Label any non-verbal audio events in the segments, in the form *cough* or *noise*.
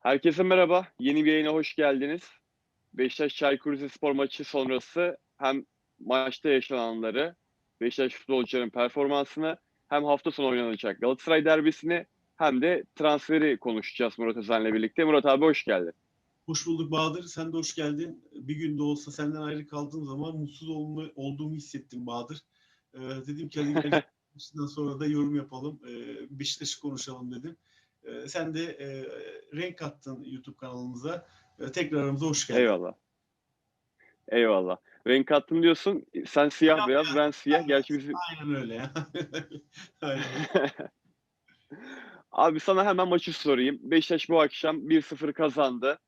Herkese merhaba. Yeni bir yayına hoş geldiniz. Beşiktaş Çaykur Rizespor maçı sonrası hem maçta yaşananları, Beşiktaş futbolcuların performansını, hem hafta sonu oynanacak Galatasaray derbisini hem de transferi konuşacağız Murat Özen'le birlikte. Murat abi hoş geldin. Hoş bulduk Bahadır. Sen de hoş geldin. Bir gün de olsa senden ayrı kaldığım zaman mutsuz olma, olduğumu hissettim Bahadır. Ee, dedim ki hadi *laughs* sonra da yorum yapalım. Ee, Beşiktaş'ı konuşalım dedim. Ee, sen de e, renk kattın YouTube kanalımıza. Ee, tekrar aramıza hoş geldin. Eyvallah. Eyvallah. Renk attım diyorsun. Sen siyah Siyah beyaz, beyaz. ben siyah. Gerçi bizim... Aynen öyle ya. *laughs* Aynen. *laughs* Abi sana hemen maçı sorayım. Beşiktaş bu akşam 1-0 kazandı.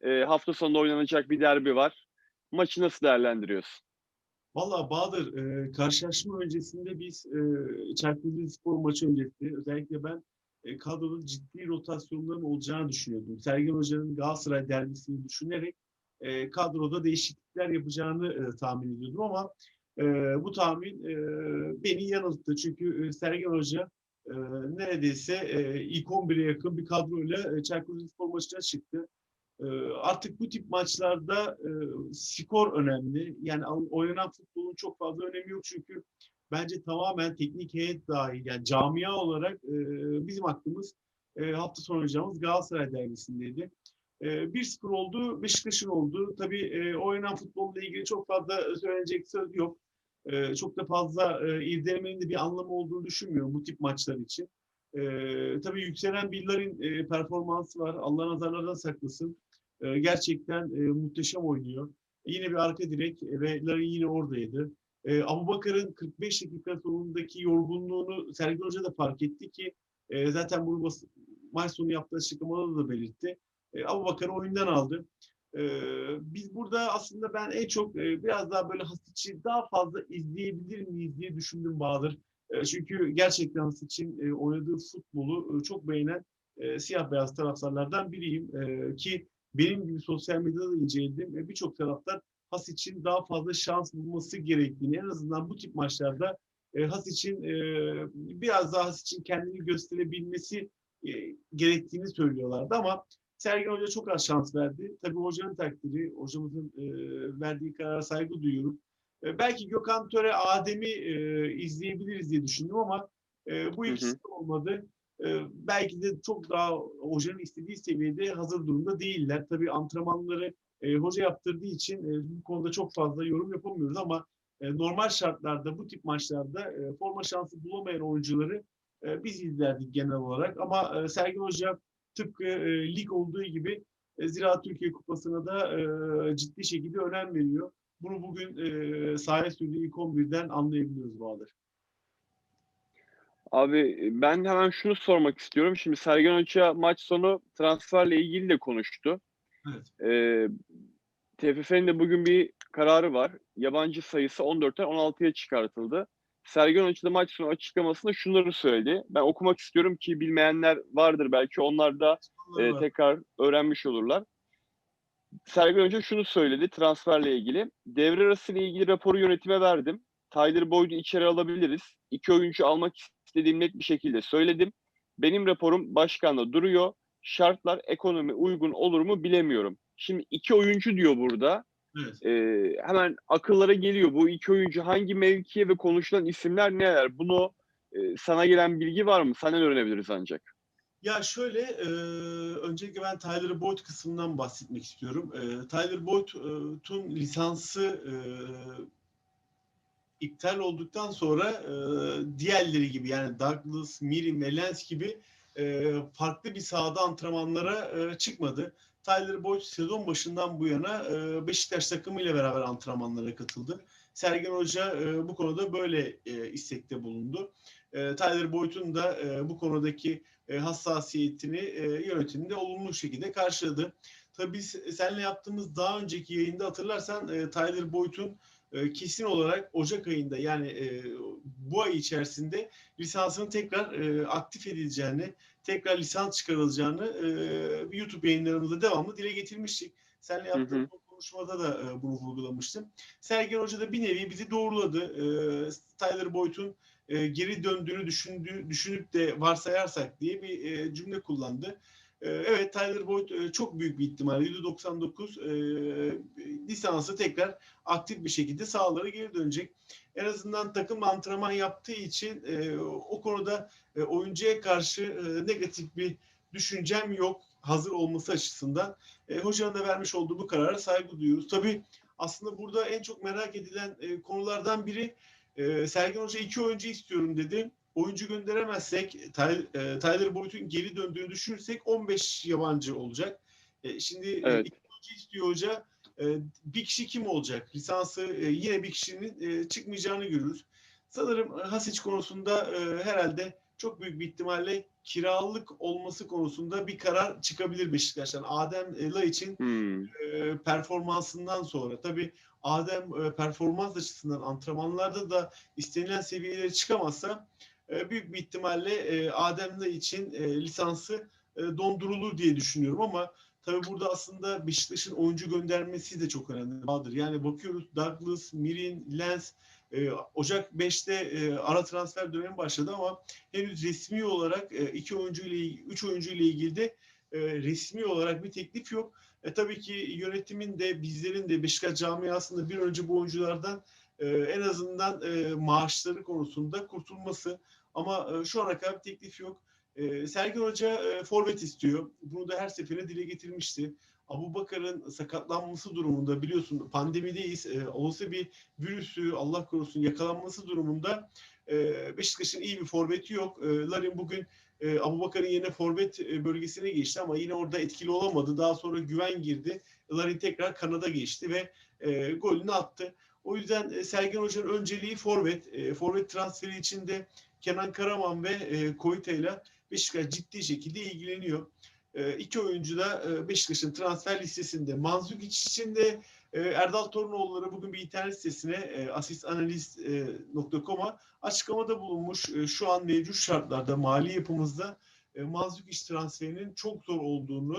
Ee, hafta sonunda oynanacak bir derbi var. Maçı nasıl değerlendiriyorsun? Valla Bahadır, e, karşılaşma öncesinde biz e, Çaykur Rizespor maçı öncesi özellikle ben e, kadroda ciddi rotasyonların olacağını düşünüyordum. Sergen Hoca'nın Galatasaray derbisini düşünerek e, kadroda değişiklikler yapacağını e, tahmin ediyordum ama e, bu tahmin e, beni yanılttı. Çünkü e, Sergen Hoca e, neredeyse e, ilk 11'e yakın bir kadroyla e, Çaykur Rizespor maçına çıktı. E, artık bu tip maçlarda e, skor önemli. Yani oynanan futbolun çok fazla önemi yok çünkü bence tamamen teknik heyet dahil yani camia olarak e, bizim aklımız e, hafta sonu oynayacağımız Galatasaray derbisindeydi. E, 1-0 oldu, Beşiktaş'ın oldu. Tabii e, oynanan futbolla ilgili çok fazla söylenecek söz yok. E, çok da fazla e, irdelemenin de bir anlamı olduğunu düşünmüyorum bu tip maçlar için. E, tabii yükselen Biller'in e, performansı var. Allah nazarlardan saklasın. E, gerçekten e, muhteşem oynuyor. Yine bir arka direk ve Larin yine oradaydı. E, Abubakar'ın 45 dakika sonundaki yorgunluğunu Sergen Hoca da fark etti ki e, zaten bunu bas- maç sonu yaptığı açıklamada da belirtti. E, Abubakar'ı oyundan aldı. E, biz burada aslında ben en çok e, biraz daha böyle Hasic'i daha fazla izleyebilir miyiz diye düşündüm Bahadır. E, çünkü gerçekten Hasic'in e, oynadığı futbolu e, çok beğenen e, siyah beyaz taraftarlardan biriyim. E, ki benim gibi sosyal medyada da inceledim ve birçok taraftar Has için daha fazla şans bulması gerektiğini en azından bu tip maçlarda e, Has için e, biraz daha Has için kendini gösterebilmesi e, gerektiğini söylüyorlardı ama Sergen Hoca çok az şans verdi. Tabii hocanın takdiri, hocamızın e, verdiği karara saygı duyuyorum. E, belki Gökhan Töre, Adem'i e, izleyebiliriz diye düşündüm ama e, bu ikisi de olmadı. E, belki de çok daha hocanın istediği seviyede hazır durumda değiller. Tabii antrenmanları e, hoca yaptırdığı için e, bu konuda çok fazla yorum yapamıyoruz ama e, normal şartlarda bu tip maçlarda e, forma şansı bulamayan oyuncuları e, biz izlerdik genel olarak. Ama e, Sergen Hoca tıpkı e, lig olduğu gibi e, Ziraat Türkiye Kupası'na da e, ciddi şekilde önem veriyor. Bunu bugün e, sahaya sürdüğü ilk 11'den anlayabiliyoruz Bahadır. Abi ben hemen şunu sormak istiyorum. Şimdi Sergen Hoca maç sonu transferle ilgili de konuştu. Evet. Ee, TFF'nin de bugün bir kararı var. Yabancı sayısı 14'ten 16'ya çıkartıldı. Sergen Hoca da maç sonu açıklamasında şunları söyledi. Ben okumak istiyorum ki bilmeyenler vardır belki onlar da e, tekrar öğrenmiş olurlar. Sergen Hoca şunu söyledi transferle ilgili. Devre arası ile ilgili raporu yönetime verdim. Tyler Boyd'u içeri alabiliriz. İki oyuncu almak istediğim net bir şekilde söyledim. Benim raporum başkanla duruyor. Şartlar ekonomi uygun olur mu bilemiyorum. Şimdi iki oyuncu diyor burada. Evet. Ee, hemen akıllara geliyor. Bu iki oyuncu hangi mevkiye ve konuşulan isimler neler? Bunu e, sana gelen bilgi var mı? Senden öğrenebiliriz ancak. Ya şöyle, e, öncelikle ben Tyler Boyd kısmından bahsetmek istiyorum. E, Tyler Boyd'un lisansı e, iptal olduktan sonra e, diğerleri gibi yani Douglas, Miri ve Lens gibi e, farklı bir sahada antrenmanlara e, çıkmadı. Tyler Boyd sezon başından bu yana e, Beşiktaş takımıyla beraber antrenmanlara katıldı. Sergen Hoca e, bu konuda böyle e, istekte bulundu. E, Tyler Boyd'un da e, bu konudaki e, hassasiyetini e, yönetimde olumlu şekilde karşıladı. Tabii biz seninle yaptığımız daha önceki yayında hatırlarsan e, Tyler Boyd'un e, kesin olarak Ocak ayında yani e, bu ay içerisinde lisansının tekrar e, aktif edileceğini, tekrar lisans çıkarılacağını e, YouTube yayınlarımızda devamlı dile getirmiştik. Seninle Hı hı. o konuşmada da e, bunu vurgulamıştım. Sergen Hoca da bir nevi bizi doğruladı. E, Tyler Boyd'un e, geri döndüğünü düşündüğü, düşünüp de varsayarsak diye bir e, cümle kullandı. E, evet Tyler Boyd e, çok büyük bir ihtimal %99 e, lisansı tekrar aktif bir şekilde sahalara geri dönecek. En azından takım antrenman yaptığı için e, o konuda e, oyuncuya karşı e, negatif bir düşüncem yok hazır olması açısından. E, hocanın da vermiş olduğu bu karara saygı duyuyoruz. Tabii aslında burada en çok merak edilen e, konulardan biri e, Sergen Hoca iki oyuncu istiyorum dedi. Oyuncu gönderemezsek e, Tyler Boyd'un geri döndüğünü düşünürsek 15 yabancı olacak. E, şimdi e, Evet. iki istiyor hoca. Bir kişi kim olacak? Lisansı yine bir kişinin çıkmayacağını görürüz. Sanırım Hasic konusunda herhalde çok büyük bir ihtimalle kiralık olması konusunda bir karar çıkabilir Beşiktaş'tan. Adem La için Hmm. performansından sonra tabii Adem performans açısından antrenmanlarda da istenilen seviyelere çıkamazsa büyük bir ihtimalle e, Adem La için e, lisansı e, dondurulur diye düşünüyorum ama tabii burada aslında Beşiktaş'ın oyuncu göndermesi de çok önemli. Yani bakıyoruz Douglas, Mirin, Lens e, Ocak 5'te e, ara transfer dönemi başladı ama henüz resmi olarak e, iki oyuncu ile üç oyuncu ile ilgili de e, resmi olarak bir teklif yok. E, tabii ki yönetimin de bizlerin de Beşiktaş camiasında bir önce bu oyunculardan e, en azından e, maaşları konusunda kurtulması ama e, şu ana kadar bir teklif yok. E, Sergen Hoca e, forvet istiyor. Bunu da her seferinde dile getirmişti. Abu Bakar'ın sakatlanması durumunda biliyorsun pandemideyiz. E, olsa bir virüsü Allah korusun yakalanması durumunda e, Beşiktaş'ın iyi bir forveti yok. E, Larin bugün e, Abu Bakar'ın yerine forvet e, bölgesine geçti ama yine orada etkili olamadı. Daha sonra güven girdi. Larin tekrar kanada geçti ve e, golünü attı. O yüzden e, Sergen Hoca'nın önceliği forvet. E, forvet transferi içinde Kenan Karaman ve e, Koyta ile Beşiktaş ciddi şekilde ilgileniyor. E, iki oyuncu da e, Beşiktaş'ın transfer listesinde. Manzukic için de e, Erdal Torunoğulları bugün bir internet sitesine e, açıklamada bulunmuş. Şu an mevcut şartlarda mali yapımızda e, Manzukic transferinin çok zor olduğunu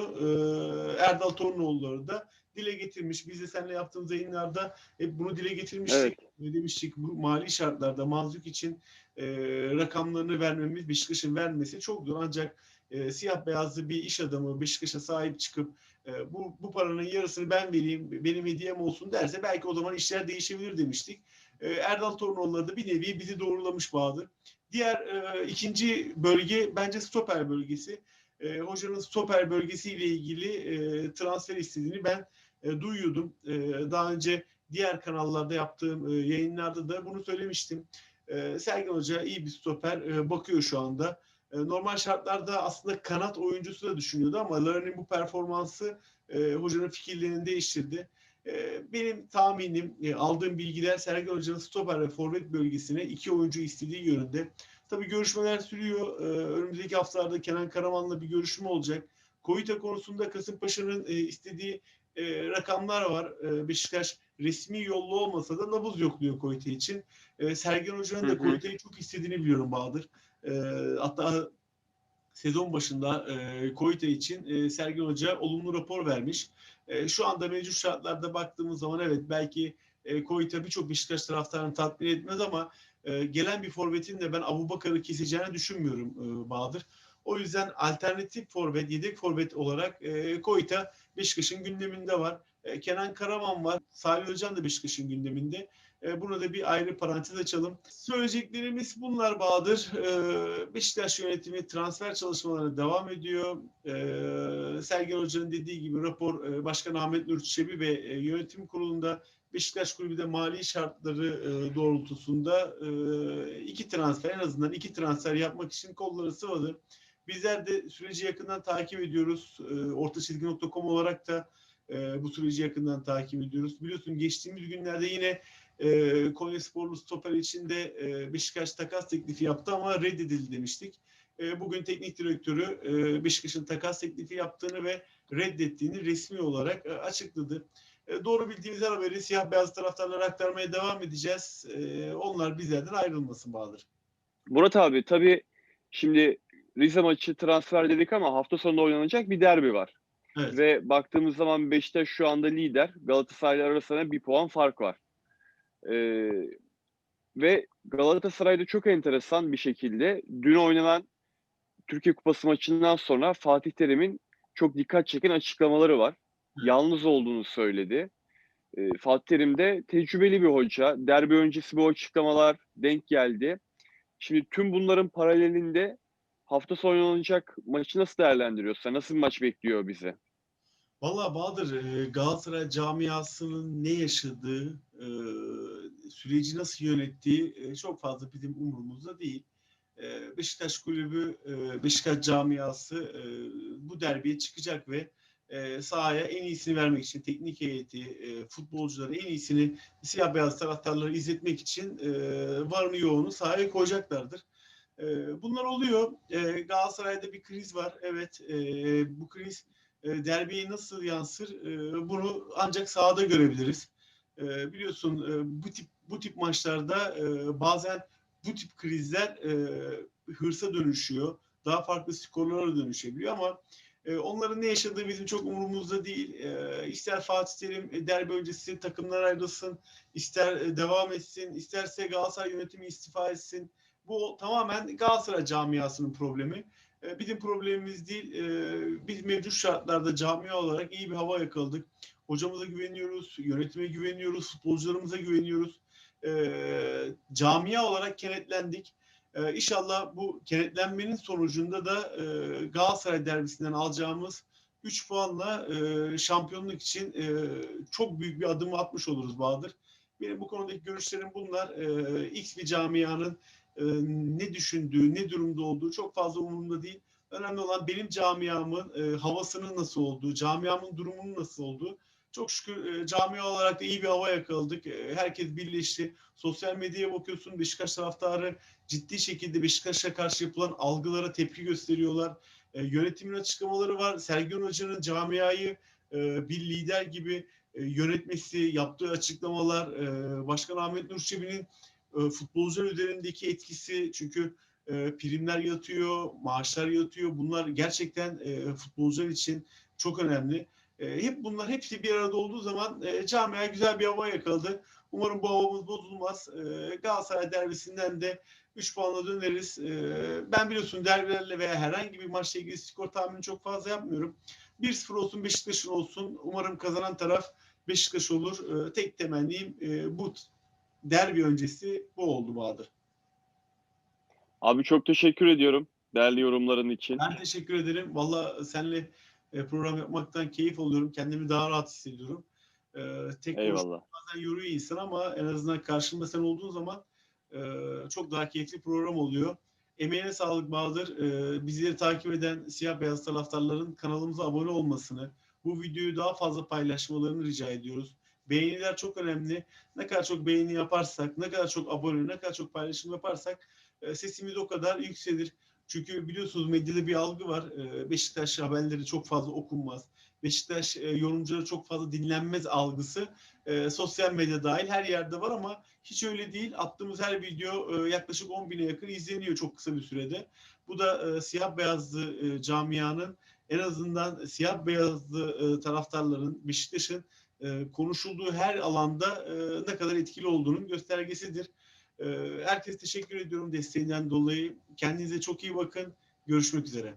Erdal Torunoğulları da dile getirmiş. Biz de seninle yaptığımız yayınlarda hep bunu dile getirmiştik. Evet. Ne demiştik? Bu mali şartlarda Manzuk için e, rakamlarını vermemiz, Beşiktaş'ın vermesi çok zor. Ancak e, siyah beyazlı bir iş adamı Beşiktaş'a sahip çıkıp e, bu, bu paranın yarısını ben vereyim, benim hediyem olsun derse belki o zaman işler değişebilir demiştik. E, Erdal Torunoğulları da bir nevi bizi doğrulamış Bahadır. Diğer e, ikinci bölge bence stoper bölgesi. E, hocanın stoper bölgesiyle ilgili e, transfer istediğini ben e, duyuyordum. E, daha önce diğer kanallarda yaptığım e, yayınlarda da bunu söylemiştim. E, Sergen Hoca iyi bir stoper e, bakıyor şu anda. E, normal şartlarda aslında kanat oyuncusu da düşünüyordu ama Larin'in bu performansı e, hocanın fikirlerini değiştirdi. E, benim tahminim, e, aldığım bilgiler Sergen Hoca'nın stoper ve forvet bölgesine iki oyuncu istediği yönünde. Tabii görüşmeler sürüyor. E, önümüzdeki haftalarda Kenan Karaman'la bir görüşme olacak. Koyta konusunda Kasımpaşa'nın e, istediği e, rakamlar var. E, Beşiktaş resmi yollu olmasa da nabız yokluyor Koyta için. E, Sergen Hoca'nın da. Koyta'yı çok istediğini biliyorum Bahadır. E, hatta sezon başında e, Koyta için e, Sergen Hoca olumlu rapor vermiş. E, şu anda mevcut şartlarda baktığımız zaman evet belki e, Koyta birçok Beşiktaş taraftarını tatmin etmez ama e, gelen bir forvetin de ben Abubakar'ı keseceğini düşünmüyorum e, Bahadır. O yüzden alternatif forvet, yedek forvet olarak e, Koyta Beşiktaş'ın gündeminde var. E, Kenan Karaman var. Salih Özcan da Beşiktaş'ın gündeminde. E, buna da bir ayrı parantez açalım. Söyleyeceklerimiz bunlar Bahadır. E, Beşiktaş yönetimi transfer çalışmalarına devam ediyor. E, Sergen Hoca'nın dediği gibi rapor e, Başkan Ahmet Nur Çebi ve e, yönetim kurulunda Beşiktaş Kulübü de mali şartları e, doğrultusunda iki transfer en azından iki transfer yapmak için kolları sıvadı. Bizler de süreci yakından takip ediyoruz. Ortaçizgi.com olarak da bu süreci yakından takip ediyoruz. Biliyorsun geçtiğimiz günlerde yine e, Konya Sporlu stoper için de e, Beşiktaş takas teklifi yaptı ama reddedildi demiştik. E, bugün teknik direktörü e, Beşiktaş'ın takas teklifi yaptığını ve reddettiğini resmi olarak e, açıkladı. E, doğru bildiğimiz her haberi siyah beyaz taraftarlara aktarmaya devam edeceğiz. E, onlar bizlerden ayrılmasın Bahadır. Murat abi tabii şimdi Rize maçı transfer dedik ama hafta sonunda oynanacak bir derbi var. Evet. Ve baktığımız zaman Beşiktaş şu anda lider. Galatasaray arasında bir puan fark var. Ee, ve Galatasaray'da çok enteresan bir şekilde dün oynanan Türkiye Kupası maçından sonra Fatih Terim'in çok dikkat çeken açıklamaları var. Yalnız olduğunu söyledi. E, Fatih Terim de tecrübeli bir hoca. Derbi öncesi bu açıklamalar denk geldi. Şimdi tüm bunların paralelinde hafta sonu oynanacak maçı nasıl değerlendiriyorsun? Nasıl bir maç bekliyor bizi? Valla Bahadır, e, Galatasaray camiasının ne yaşadığı, e, süreci nasıl yönettiği e, çok fazla bizim umurumuzda değil. E, Beşiktaş kulübü, e, Beşiktaş camiası bu derbiye çıkacak ve sahaya en iyisini vermek için teknik heyeti, futbolcuları en iyisini siyah beyaz taraftarları izletmek için e, varını yoğunu sahaya koyacaklardır. Bunlar oluyor. Galatasaray'da bir kriz var. Evet, bu kriz e, derbiye nasıl yansır bunu ancak sahada görebiliriz. E, biliyorsun e, bu tip bu tip maçlarda e, bazen bu tip krizler e, hırsa dönüşüyor. Daha farklı skorlara dönüşebiliyor ama e, onların ne yaşadığı bizim çok umurumuzda değil. E, ister Fatih Terim e, derbi öncesi takımlar ayrılsın, ister e, devam etsin, isterse Galatasaray yönetimi istifa etsin. Bu tamamen Galatasaray camiasının problemi. E, bizim problemimiz değil. E, biz mevcut şartlarda camia olarak iyi bir hava yakaladık. Hocamıza güveniyoruz, yönetime güveniyoruz, futbolcularımıza güveniyoruz. E, camia olarak kenetlendik. E, inşallah bu kenetlenmenin sonucunda da e, Galatasaray derbisinden alacağımız 3 puanla e, şampiyonluk için e, çok büyük bir adım atmış oluruz Bahadır. Benim bu konudaki görüşlerim bunlar. E, X bir camianın e, ne düşündüğü, ne durumda olduğu çok fazla umurumda değil. Önemli olan benim camiamın e, havasının nasıl olduğu, camiamın durumunun nasıl olduğu. Çok şükür e, camia olarak da iyi bir hava yakaladık. E, herkes birleşti. Sosyal medyaya bakıyorsun Beşiktaş taraftarı ciddi şekilde Beşiktaş'a karşı yapılan algılara tepki gösteriyorlar. E, yönetimin açıklamaları var. Sergen Hoca'nın camiayı e, bir lider gibi e, yönetmesi, yaptığı açıklamalar, e, Başkan Ahmet Nur Çebi'nin e, futbolcular üzerindeki etkisi çünkü e, primler yatıyor, maaşlar yatıyor. Bunlar gerçekten e, futbolcular için çok önemli. E, hep bunlar hepsi bir arada olduğu zaman e, güzel bir hava yakaladı. Umarım bu havamız bozulmaz. E, Galatasaray derbisinden de 3 puanla döneriz. Ben biliyorsun derbilerle veya herhangi bir maçla ilgili skor tahmini çok fazla yapmıyorum. 1-0 olsun Beşiktaş'ın olsun. Umarım kazanan taraf Beşiktaş olur. Tek temennim e, bu derbi öncesi bu oldu Bahadır. Abi çok teşekkür ediyorum değerli yorumların için. Ben teşekkür ederim. Valla seninle e, program yapmaktan keyif alıyorum. Kendimi daha rahat hissediyorum. E, tek Eyvallah. bazen yoruyor insan ama en azından karşımda sen olduğun zaman e, çok daha keyifli program oluyor. Emeğine sağlık Bahadır. E, bizleri takip eden siyah beyaz taraftarların kanalımıza abone olmasını, bu videoyu daha fazla paylaşmalarını rica ediyoruz. Beğeniler çok önemli. Ne kadar çok beğeni yaparsak, ne kadar çok abone, ne kadar çok paylaşım yaparsak e, sesimiz o kadar yükselir. Çünkü biliyorsunuz medyada bir algı var. E, Beşiktaş haberleri çok fazla okunmaz. Beşiktaş e, yorumcuları çok fazla dinlenmez algısı sosyal medya dahil her yerde var ama hiç öyle değil. Attığımız her video yaklaşık 10 bine yakın izleniyor çok kısa bir sürede. Bu da siyah beyazlı camianın en azından siyah beyazlı taraftarların Beşiktaş'ın e, konuşulduğu her alanda e, ne kadar etkili olduğunun göstergesidir. E, herkese teşekkür ediyorum desteğinden dolayı. Kendinize çok iyi bakın. Görüşmek üzere.